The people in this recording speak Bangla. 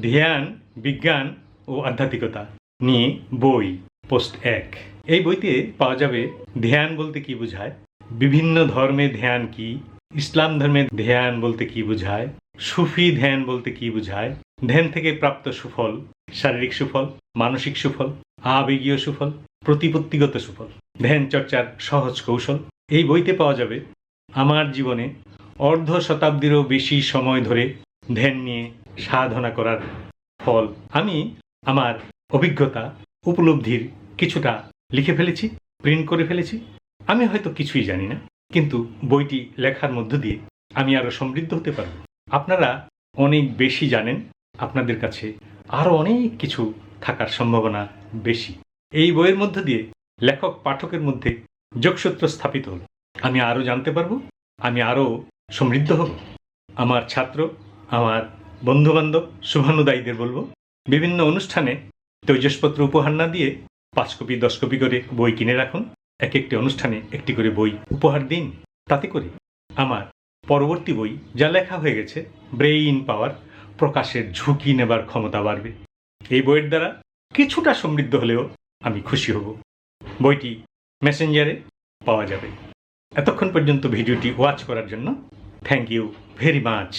ধ্যান, বিজ্ঞান ও আধ্যাত্মিকতা। নিয়ে বই, পোস্ট এক। এই বইতে পাওয়া যাবে ধ্যান বলতে কি বোঝায়, বিভিন্ন ধর্মে ধ্যান কি, ইসলাম ধর্মে ধ্যান বলতে কি বোঝায়, সুফি ধ্যান বলতে কি বোঝায়, ধ্যান থেকে প্রাপ্ত সুফল, শারীরিক সুফল, মানসিক সুফল, আবেগীয় সুফল, প্রতিপত্তিগত সুফল। ধ্যান চর্চার সহজ কৌশল। এই বইতে পাওয়া যাবে, আমার জীবনে অর্ধ শতাব্দীরও বেশি সময় ধরে ধ্যান নিয়ে সাধনা করার ফল। আমি আমার অভিজ্ঞতা উপলব্ধির কিছুটা লিখে ফেলেছি প্রিন্ট করে ফেলেছি। আমি হয়তো কিছুই জানি না, কিন্তু বইটি লেখার মধ্য দিয়ে আমি আরও সমৃদ্ধ হতে পারব। আপনারা অনেক বেশি জানেন, আপনাদের কাছে আরও অনেক কিছু থাকার সম্ভাবনা বেশি। এই বইয়ের মধ্য দিয়ে লেখক পাঠকের মধ্যে যোগসূত্র স্থাপিত হল। আমি আরও জানতে পারব, আমি আরও সমৃদ্ধ হব। আমার ছাত্র, আমার বন্ধুবান্ধব, শুভানুদায়ীদের বলব, বিভিন্ন অনুষ্ঠানে তৈজসপত্র উপহার না দিয়ে পাঁচ কপি, দশ কপি করে বই কিনে রাখুন। এক একটি অনুষ্ঠানে একটি করে বই উপহার দিন। তাতে করে আমার পরবর্তী বই যা লেখা হয়ে গেছে, ব্রেইন পাওয়ার প্রকাশের ঝুঁকি নেবার ক্ষমতা বাড়বে। এই বইয়ের দ্বারা কিছুটা সমৃদ্ধ হলেও আমি খুশি হব। বইটি মেসেঞ্জারে পাওয়া যাবে। এতক্ষণ পর্যন্ত ভিডিওটি ওয়াচ করার জন্য থ্যাংক ইউ ভেরি মাচ।